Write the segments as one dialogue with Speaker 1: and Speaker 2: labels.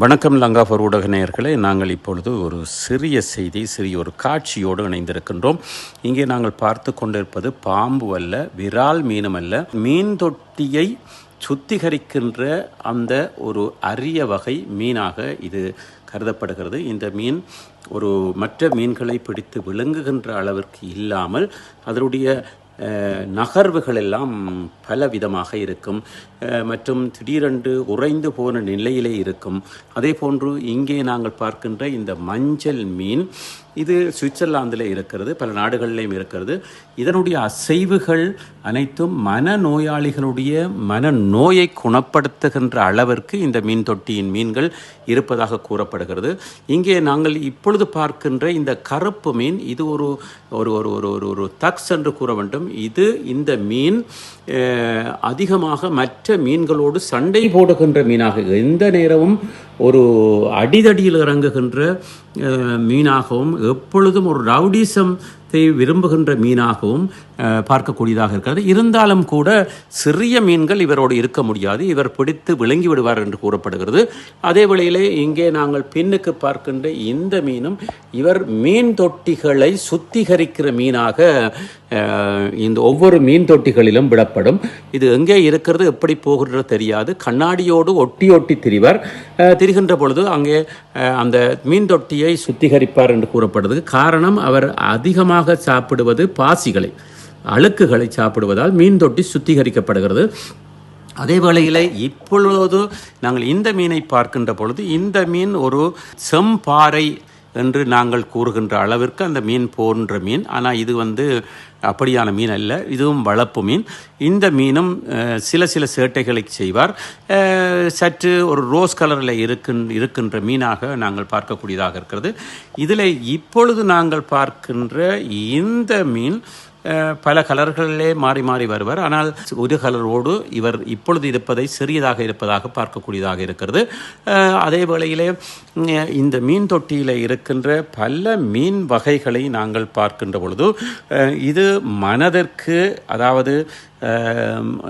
Speaker 1: வணக்கம் லங்காஃபர் ஊடக நேயர்களே. நாங்கள் இப்பொழுது ஒரு சிறிய செய்தி சிறிய ஒரு காட்சியோடு இணைந்திருக்கின்றோம். இங்கே நாங்கள் பார்த்து கொண்டிருப்பது பாம்பு அல்ல விரால் மீனும் அல்ல. மீன் தொட்டியை சுத்திகரிக்கின்ற அந்த ஒரு அரிய வகை மீனாக இது கருதப்படுகிறது. இந்த மீன் ஒரு மற்ற மீன்களை பிடித்து விளங்குகின்ற அளவிற்கு இல்லாமல் அதனுடைய நகர்வுகள் எல்லாம் பல விதமாக இருக்கும் மற்றும் திடீரென்று உறைந்து போன நிலையிலே இருக்கும். அதே போன்று இங்கே நாங்கள் பார்க்கின்ற இந்த மஞ்சள் மீன் இது சுவிட்சர்லாந்தில் இருக்கிறது பல நாடுகளிலையும் இருக்கிறது. இதனுடைய அசைவுகள் அனைத்தும் மனநோயாளிகளுடைய மனநோயை குணப்படுத்துகின்ற அளவிற்கு இந்த மீன் தொட்டியின் மீன்கள் இருப்பதாக கூறப்படுகிறது. இங்கே நாங்கள் இப்பொழுது பார்க்கின்ற இந்த கருப்பு மீன் இது ஒரு ஒரு ஒரு ஒரு ஒரு ஒரு தக்ஸ் என்று கூற வேண்டும். இது இந்த மீன் அதிகமாக மற்ற மீன்களோடு சண்டை போடுகின்ற மீனாக எந்த நேரமும் ஒரு அடிதடியில் இறங்குகின்ற மீனாகவும் எப்பொழுதும் ஒரு ரவுடிசம் விரும்புகின்ற மீனாகவும் பார்க்கக்கூடியதாக இருக்கிறது. இருந்தாலும் கூட சிறிய மீன்கள் இவரோடு இருக்க முடியாது. இவர் பிடித்து விளங்கி விடுவார் என்று கூறப்படுகிறது. அதே வேளையிலே இங்கே நாங்கள் பின்னுக்கு பார்க்கின்ற இந்த மீனும் இவர் மீன் தொட்டிகளை சுத்திகரிக்கிற மீனாக இந்த ஒவ்வொரு மீன் தொட்டிகளிலும் விடப்படும். இது எங்கே இருக்கிறது எப்படி போகிறது தெரியாது. கண்ணாடியோடு ஒட்டி ஒட்டி திரிவர். அஹ், திரிகின்ற பொழுது அங்கே அந்த மீன் தொட்டியை சுத்திகரிப்பார் என்று கூறப்படுது. காரணம் அவர் அதிகமாக சாப்பிடுவது பாசிகளை அழுக்குகளை சாப்பிடுவதால் மீன் தொட்டி சுத்திகரிக்கப்படுகிறது. அதே வேளையில் இப்பொழுது நாங்கள் இந்த மீனை பார்க்கின்ற பொழுது இந்த மீன் ஒரு செம்பாறை என்று நாங்கள் கூறுகின்ற அளவிற்கு அந்த மீன் போன்ற மீன் ஆனால் இது வந்து அப்படியான மீன் அல்ல இதுவும் வளர்ப்பு மீன். இந்த மீனும் சில சில சேட்டைகளை செய்வார். சற்று ஒரு ரோஸ் கலரில் இருக்கின் இருக்கின்ற மீனாக நாங்கள் பார்க்கக்கூடியதாக இருக்கிறது. இதில் இப்பொழுது நாங்கள் பார்க்கின்ற இந்த மீன் பல கலர்களிலே மாறி மாறி வருவார். ஆனால் ஒரு கலரோடு இவர் இப்பொழுது இருப்பதை சிறியதாக இருப்பதாக பார்க்கக்கூடியதாக இருக்கிறது. அதே வேளையிலே இந்த மீன் தொட்டியில் இருக்கின்ற பல மீன் வகைகளை நாங்கள் பார்க்கின்ற பொழுது இது மனதிற்கு அதாவது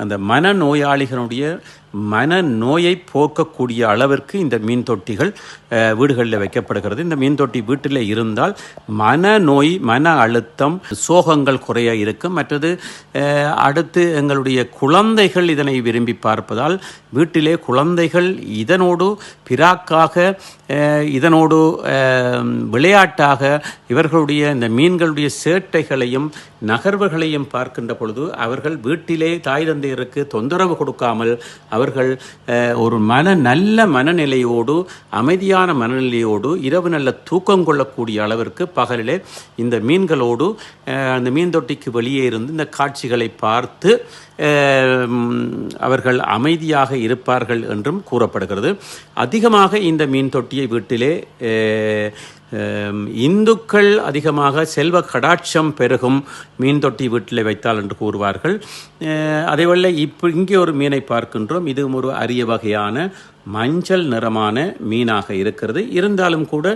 Speaker 1: அந்த மன நோயாளிகளுடைய மன நோயை போக்கக்கூடிய அளவிற்கு இந்த மீன் தொட்டிகள் வீடுகளில் வைக்கப்படுகிறது. இந்த மீன் தொட்டி வீட்டில் இருந்தால் மன நோய் மன அழுத்தம் சோகங்கள் குறைய இருக்கும். மற்றது அடுத்து எங்களுடைய குழந்தைகள் இதனை விரும்பி பார்ப்பதால் வீட்டிலே குழந்தைகள் இதனோடு பிராக்காக இதனோடு விளையாட்டாக இவர்களுடைய இந்த மீன்களுடைய சேட்டைகளையும் நகர்வுகளையும் பார்க்கின்ற பொழுது அவர்கள் வீட்டிலே தாய் தந்தையருக்கு தொந்தரவு கொடுக்காமல் அவர்கள் ஒரு மன நல்ல மனநிலையோடு அமைதியான மனநிலையோடு இரவு நல்ல தூக்கம் கொள்ளக்கூடிய அளவிற்கு பகலிலே இந்த மீன்களோடு அந்த மீன் தொட்டிக்கு வெளியே இருந்து இந்த காட்சிகளை பார்த்து அவர்கள் அமைதியாக இருப்பார்கள் என்றும் கூறப்படுகிறது. அதிகமாக இந்த மீன் தொட்டியை வீட்டிலே இந்துக்கள் அதிகமாக செல்வ கடாட்சம் பெருகும் மீன் தொட்டி வீட்டில் வைத்தால் என்று கூறுவார்கள். அஹ், அதேவேளை இப்போ இங்கே ஒரு மீனை பார்க்கின்றோம். இதுவும் ஒரு அரிய வகையான மஞ்சள் நிறமான மீனாக இருக்கிறது. இருந்தாலும் கூட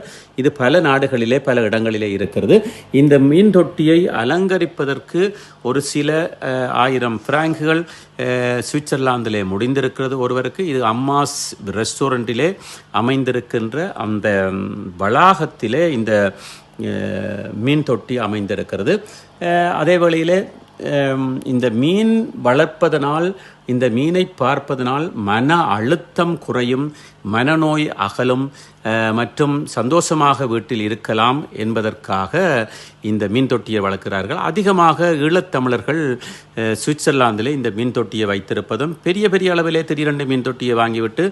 Speaker 1: இது பல நாடுகளிலே பல இடங்களிலே இருக்கிறது. இந்த மீன் தொட்டியை அலங்கரிப்பதற்கு ஒரு சில ஆயிரம் பிராங்குகள் சுவிட்சர்லாந்திலே முடிந்திருக்கிறது ஒருவருக்கு. இது அம்மாஸ் ரெஸ்டாரண்ட்டிலே அமைந்திருக்கின்ற அந்த வளாகத்திலே இந்த மீன் தொட்டி அமைந்திருக்கிறது. அதே வழியிலே இந்த மீன் வளர்ப்பதனால் இந்த மீனை பார்ப்பதனால் மன அழுத்தம் குறையும் மனநோய் அகலும் மற்றும் சந்தோஷமாக வீட்டில் இருக்கலாம் என்பதற்காக இந்த மீன் தொட்டியை வளர்க்கிறார்கள். அதிகமாக ஈழத்தமிழர்கள் சுவிட்சர்லாந்தில் சுவிட்சர்லாந்திலே இந்த மீன் தொட்டியை வைத்திருப்பதும் பெரிய பெரிய அளவிலே திடீரென்று மீன் தொட்டியை வாங்கிவிட்டு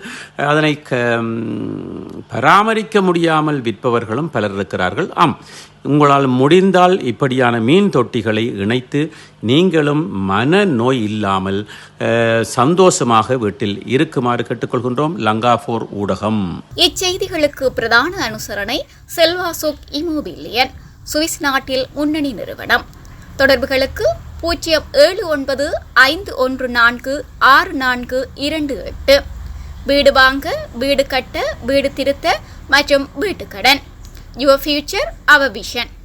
Speaker 1: அதனை க பராமரிக்க முடியாமல் விற்பவர்களும் பலர் இருக்கிறார்கள். ஆம் உங்களால் முடிந்தால் இப்படியான மீன் தொட்டிகளை இணைத்து நீங்களும் மனநோய் இல்லாமல் சந்தோஷமாக வீட்டில் இருக்குமாறு கேட்டுக்கொள்கின்றோம். லங்கா போர் ஊடகம்.
Speaker 2: இச்செய்திகளுக்கு பிரதான அனுசரணை செல்வாசோக் இமோபிலியன் சுவிஸ் நாட்டில் முன்னணி நிறுவனம். தொடர்புகளுக்கு பூஜ்ஜியம் ஏழு ஒன்பது ஐந்து ஒன்று நான்கு ஆறு நான்கு இரண்டு எட்டு. வீடு வாங்க வீடு கட்ட வீடு திருத்த மற்றும் வீட்டுக்கடன். Your future our vision